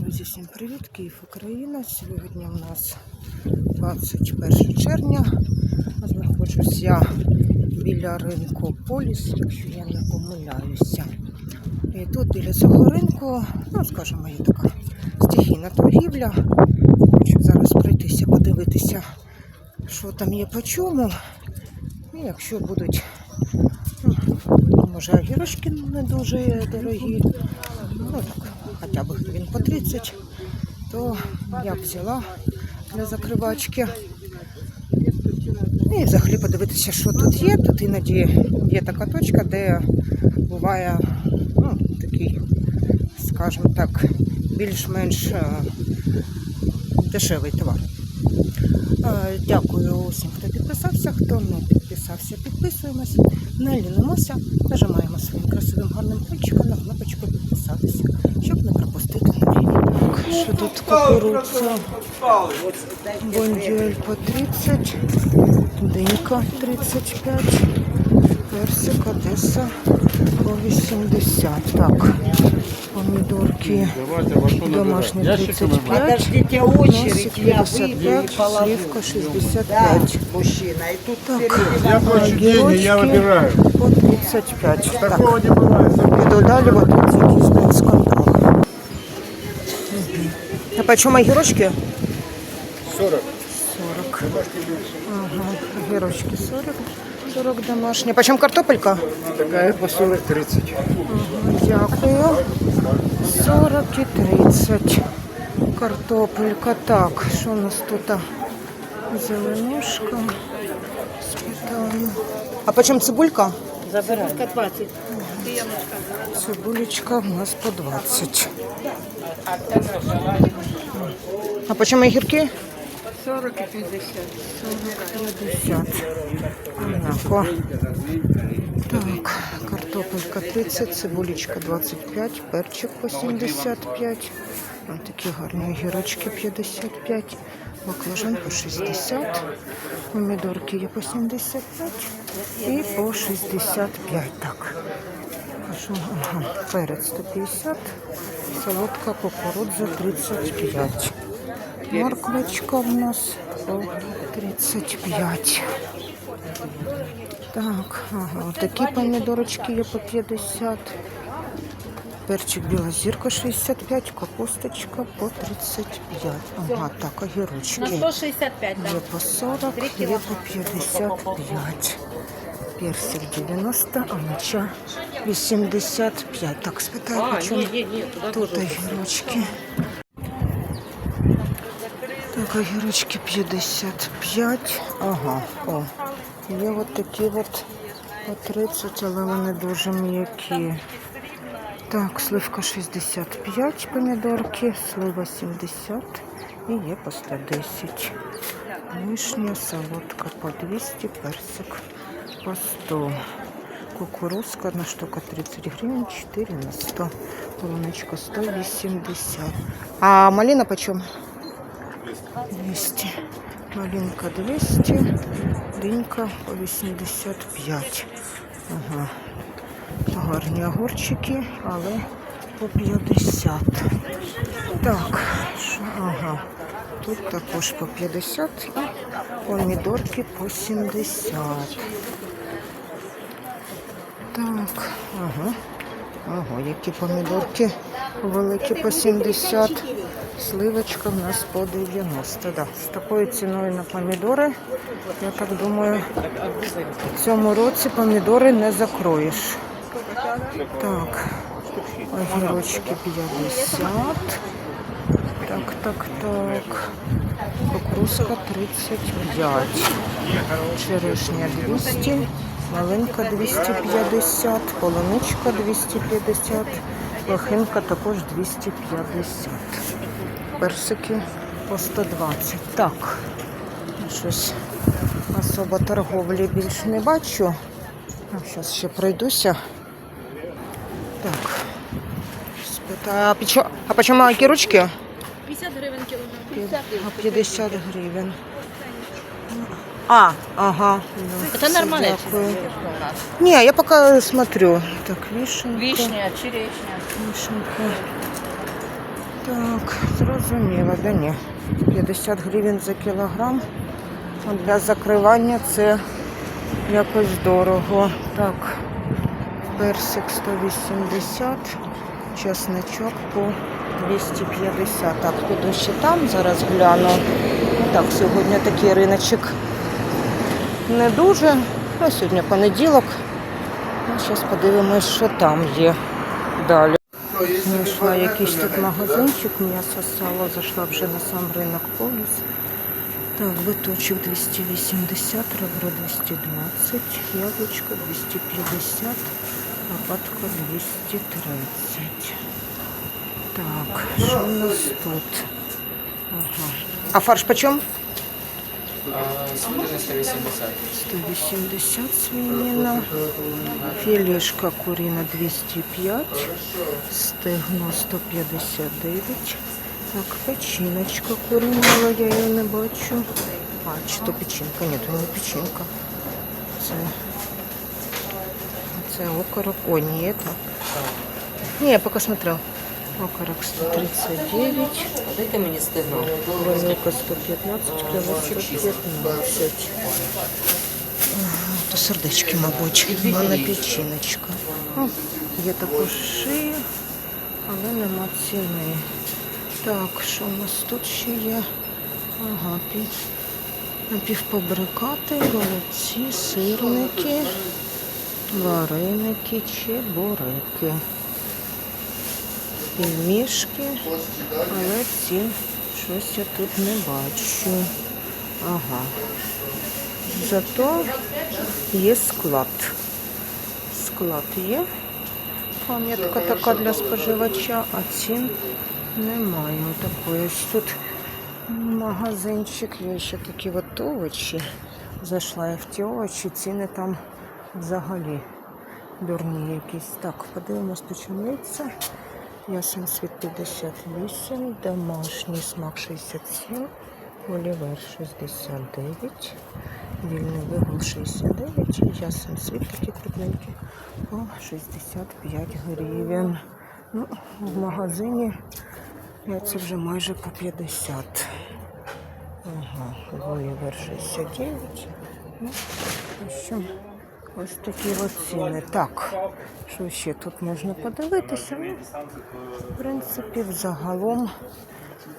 Друзі, всім привіт! Київ, Україна. Сьогодні у нас 21 червня. Знаходжусь я біля ринку Поліс, якщо я не помиляюся. І тут біля цього ринку, ну скажімо, є така стихійна торгівля. Хочу зараз пройтися, подивитися, що там є по чому. І якщо будуть, ну, може, огірочки не дуже дорогі, ну так, хоча б він по 30, то я б взяла для закривачки. І взагалі подивитися, що тут є. Тут іноді є така точка, де буває ну, такий, скажімо так, більш-менш е, дешевий товар. Е, Дякую усім, хто підписався. Хто не підписався, підписуємось. Не лінимося, нажимаємо своїм красивим гарним пальчиком на кнопочку підписатися, щоб не пропустити що тут кукурудза, бондюель по 30, динька 35, персик Одеса по 80. Так, помідорки домашні 35, носик 55, сливка 65. Так, огірочки по 35. Так, іду далі, от 35. А по чому огірочки? 40. 40. Ага, огірочки 40. 40 домашні. По чому картопелька? Такая по 40 30. Дякую. 40 і 30. Картопелька. Так, що у нас тут? Зеленушка. Спитаю. А по чому цибулька? забирай. Цибулечка у нас по 20. А по чому огірки? 40 и 50. 50. Так, картопелька 30, цибулечка 25, перчик по 75. Ось такі гарні огірочки 55, баклажан по 60, помідорки є по 75 і по 65. Так. Що? Ага, перець 150, солодка кукурудза 35. Морквочка в нас по 35. Так, ага, такі помідорочки є по 50. Перчик біла зірка 65, капусточка по 35. Ага, так, На 165, да. Є по 40, є по 55. Персик 90, а моча 85. Так, спитаю, по чому тут огірочки. Так, огірочки 55. Ага, о. Є от такі от по 30, але вони дуже м'які. Так, сливка 65 помідорки, слива 70 і є по 110. Вишня, солодка по 200, персик по 100. Кукурузка, одна штука 30 гривень, 4 на 100. Полуничка 180. А малина почем? 200. Малинка 200. Динька по 85. Ага. Гарні огурчики, але по 50. Так, ага. Тут також по 50 і помідорки по 70. Так, ага. Ага, які помідорки великі по 70. Сливочка в нас по 90. Да. З такою ціною на помідори, я так думаю, в цьому році помідори не закроєш. Так, огірочки 50. Так, так, так. Кукурузка 35. Черешня 200. Малинка 250. Полуничка 250. Лохинка також 250. Персики по 120. Так. Щось особо торговлі більш не бачу. Зараз ще пройдуся. Так. А, а по чому огірочки? 50 гривень кілограм. А 50 гривень. А, ага. да, Это нормально. дякую. Не, я пока смотрю. Так, вишенка. Вишня, черешня. Вишенка. Так, зрозуміло, да ні. 50 гривень за кілограм. А Для закривання це якось дорого. Так, персик 180, чесничок по 250. Так, піду ще там, зараз гляну. Ну так, сьогодні такий риночок не дуже. Ну, сьогодні понеділок. Ну, зараз подивимось, що там є далі. Знайшла якийсь тут магазинчик, м'ясо, сало, зайшла вже на сам ринок полюс. Так, биточок 280, ребро 220, яблучко 250, лопатка 230. Так, що у нас тут? Ага. А фарш почем? Свинина 180. 180 свинина, філешка курина 205, стегно 159. Так, печіночка курина, але я її не бачу. А, чи то печінка? Ні, то не печінка. Це, це окорок. О, ні, это. Ні, я поки смотрел. Окорок 139. Дайте мені стегно. Ванилка 115, клява 115. Ага, То сердечки, мабуть. У мене печіночка. О, Є також шия, але нема ціни. Так, що у нас тут ще є? Ага, пів, напівфабрикати, голубці, сирники, вареники, чебуреки. Пельмішки, але цін щось я тут не бачу. Ага. Зато є склад. Склад є. Пам'ятка така для споживача, а цін немає. Такої ось тут магазинчик. Є ще такі от овочі. Зайшла я в ті овочі, ціни там взагалі дурні якісь. Так, подивимось печениця. Ясен світ 58, домашній смак 67, олівер 69, вільний вигул 69, ясен світ такі крупненькі по 65 гривень. Ну, в магазині це вже майже по 50. Ага, олівер 69. Ну, в общем, Ось такі от ціни. Так, що ще тут можна подивитися? Ну, в принципі, взагалом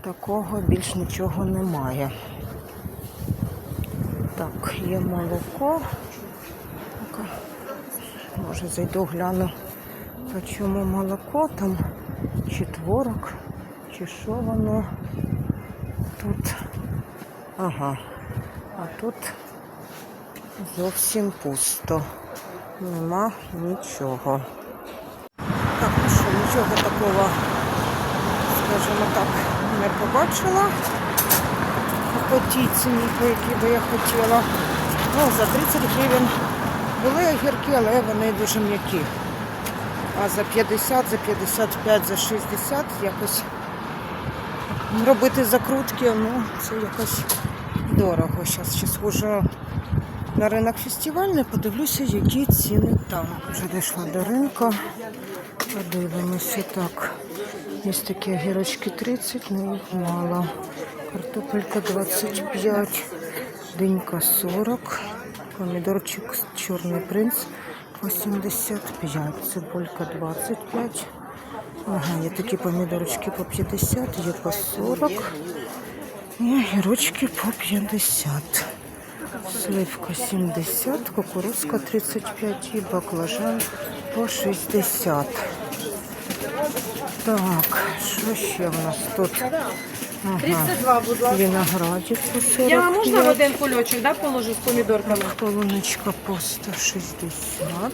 такого більш нічого немає. Так, є молоко. Може зайду гляну, по чому молоко там, чи творог, чи що воно тут. Ага. А тут зовсім пусто. Нема нічого. Так, ну що, нічого такого, скажімо так, не побачила по тій ціні, по би я хотіла. Ну, за 30 гривень були огірки, але вони дуже м'які. А за 50, за 55, за 60 якось робити закрутки, ну, це якось дорого. Зараз ще схожу на ринок фестивальний, подивлюся, які ціни там. Вже дійшла до ринку. Подивимося так. Є такі огірочки 30, але їх мало. Картопелька 25, динька 40, помідорчик чорний принц 85, цибулька 25. Ага, є такі помідорочки по 50, є по 40. І огірочки по 50. Сливка 70, кукурузка 35 і баклажан по 60. Так, що ще в нас тут? Ага. 32, будь ласка. Виноградик по 45. Я можна в один кульочок, да, положу з помідорками? Полуничка по 160.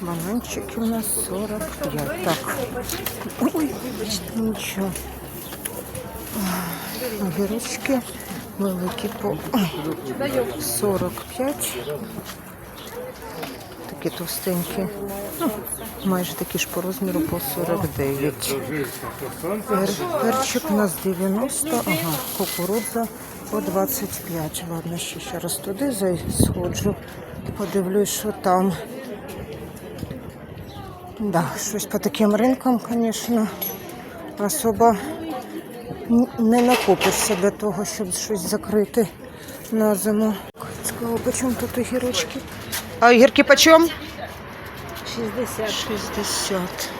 Бананчики у нас 45. Так. Ой, нічого. Огірочки великі по 45. Такі товстенькі. Ну, майже такі ж по розміру по 49. Пер, перчик у нас 90, ага, кукурудза по 25. Ладно, ще, ще раз туди сходжу, подивлюсь, що там. Да, щось по таким ринкам, звісно, особо не накопишся для того, щоб щось закрити на зиму. Цікаво, по чому тут огірочки? А огірки по чому? 60. 60.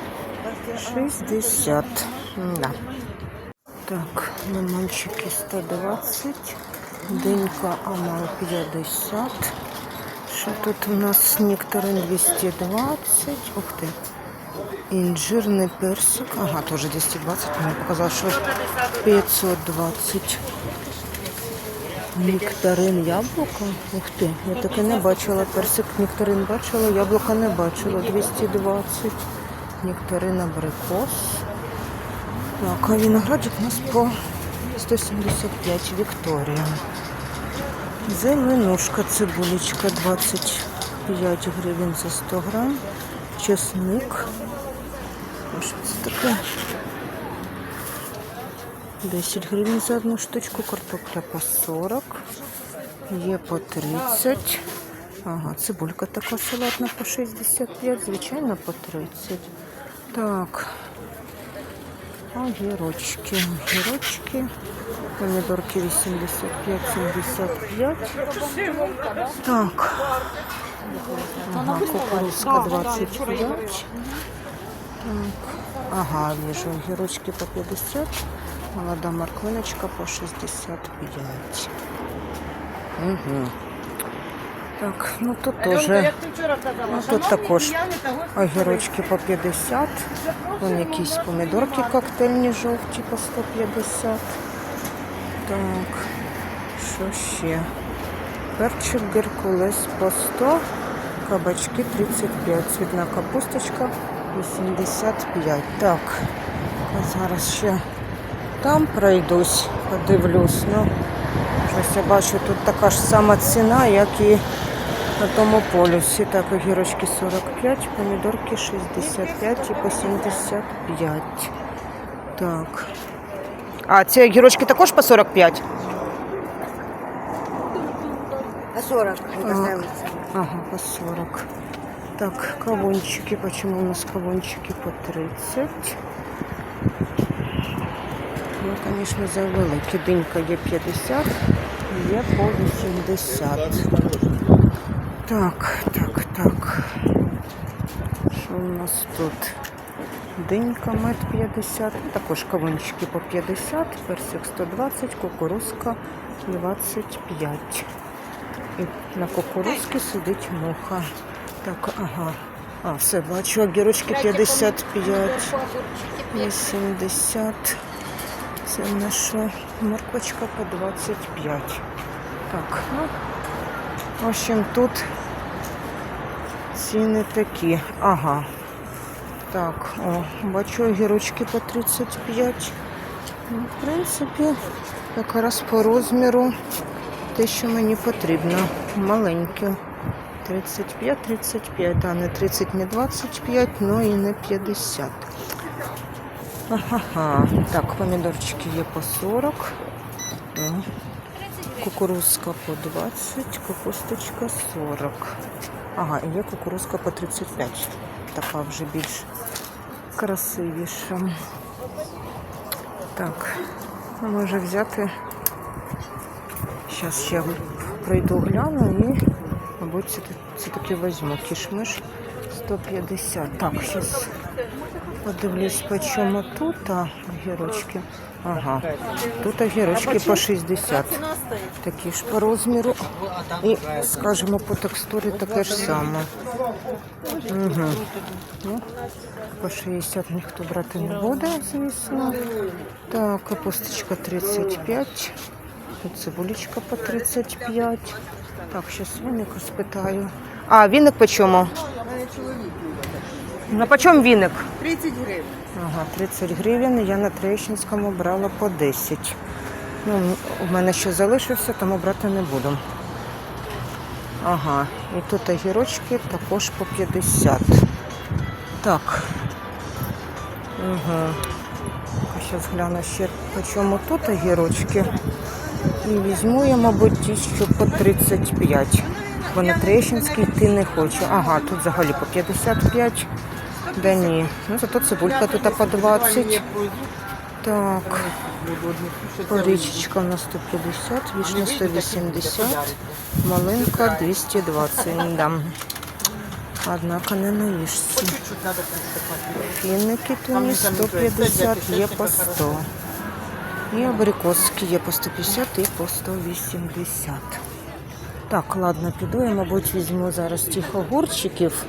60. Да. Так, лимончики 120, динька амал 50. Що тут у нас нектарин 220. Ух ти. Інжирний персик. Ага, теж 220. Мені показав, що 520. Нектарин яблука. Ух ти, я таке не бачила. Персик нектарин бачила, яблука не бачила. 220. Нектарин абрикос. Так, а виноградик у нас по 175 Вікторія. Зеленушка, цибулечка 25 гривень за 100 грам. Чесник. А що це таке? 10 гривень за одну штучку, картопля по 40, є по 30. Ага, цибулька така салатна по 65, звичайно по 30. Так. Огірочки, огірочки. Помідорки 85-75. Так. Ага, кукурузка 25. Так. Ага, вижу, огірочки по 50. Молода морквиночка по 65. Угу. Так, ну тут теж. Ну, тут також огірочки по 50. Вон якісь помідорки коктейльні жовті по 150. Так, що ще? Перчик Геркулес по 100, кабачки 35, цвітна капусточка 85. Так, зараз ще там пройдусь, подивлюсь. Ну, щось я бачу, тут така ж сама ціна, як і на тому полюсі. Так, огірочки 45, помідорки 65 і по 75. Так. А ці огірочки також по 45? А 40 Так. Ага, по 40. Так, кавунчики. Почему у нас кавунчики по 30? Ну, конечно, завеликі. Динька є 50, є по 80. Так, так, так. Що у нас тут? Динька мед 50, також кавунчики по 50, персик 120, кукурузка 25. І на кукурузці сидить муха. Так, ага. А, все, бачу, огірочки 55, 80. Це наша морквочка по 25. Так, ну, в общем, тут ціни такі. Ага. Так, о, бачу огірочки по 35. Ну, в принципі, якраз по розміру те, що мені потрібно. Маленькі. 35-35, а не 30, не 25, ну і не 50. Ага, так, помідорчики є по 40. О, Кукурузка по 20, капусточка 40. Ага, і є кукурузка по 35. Така вже більш красивіша. Так, а може взяти. Зараз ще пройду гляну і, мабуть, це, це таки візьму. Кішмиш 150. Так, зараз подивлюсь, по чому тут а, огірочки. Ага, тут огірочки по 60. Такі ж по розміру. І, скажімо, по текстурі таке ж саме. Угу. Ну, по 60 ніхто брати не буде, звісно. Так, капусточка 35. Тут цибулечка по 35. Так, зараз віника спитаю. А, віник по чому? На по чому віник? 30 гривень. Ага, 30 гривень. Я на Троєщинському брала по 10. Ну, у мене ще залишився, тому брати не буду. Ага, і тут огірочки також по 50. Так. Угу. Зараз гляну ще по чому тут огірочки. І візьму я, мабуть, ті, що по 35. Бо на Троєщинський йти не хочу. Ага, тут взагалі по 55. Да ні. Ну зато цибулька тут по 20. Так, порічечка на 150, вишня 180, малинка 220. Да. Однако не наїшся. Фіники туні 150, є по 100. І абрикоски є по 150 і по 180. Так, ладно, піду. Я, мабуть, візьму зараз тих огурчиків.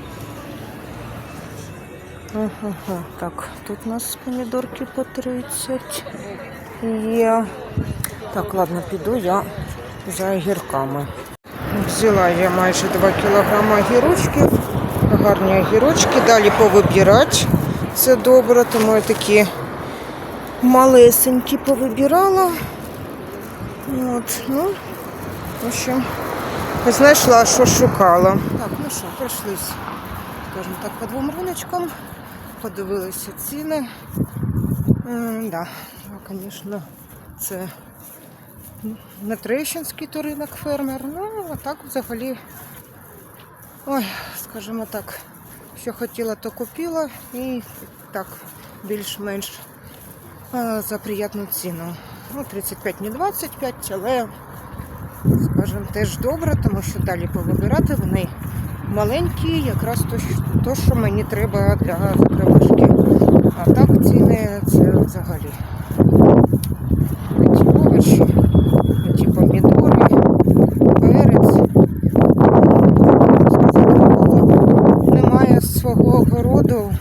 Ага, так, тут у нас помідорки по 30 є. Так, ладно, піду я за огірками. Взяла я майже 2 кілограми огірочків. Гарні огірочки. Далі повибирати. Це добре, тому я такі малесенькі повибирала. От, ну, в общем, знайшла, що шукала. Так, ну що, пройшлись, скажімо так, по двом риночкам, подивилися ціни. М, да, ну, звісно, це не Трещинський то ринок фермер. Ну, а так взагалі, ой, скажімо так, що хотіла, то купила і так більш-менш за приятну ціну. Ну, 35 не 25, але, скажімо, теж добре, тому що далі повибирати вони маленькі, якраз то, то що мені треба для закривашки. А так ціни це взагалі. Ті овочі, ті помідори, перець. Немає свого огороду,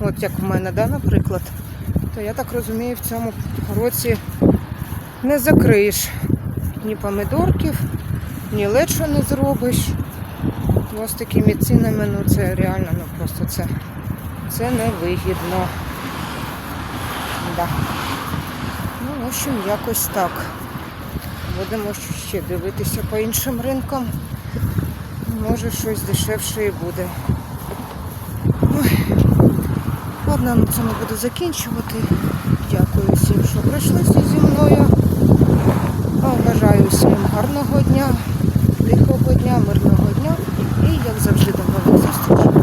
от як в мене, да, наприклад, то я так розумію, в цьому році не закриєш ні помидорків, ні лечо не зробиш. Ну, з такими цінами, ну це реально, ну просто це, це невигідно. Да. Ну, в общем, якось так. Будемо ще дивитися по іншим ринкам. Може щось дешевше і буде ладно, на цьому буду закінчувати. Дякую всім, що пройшлися зі мною. Бажаю всім гарного дня, тихого дня, мирного дня і, як завжди, до нових зустрічей.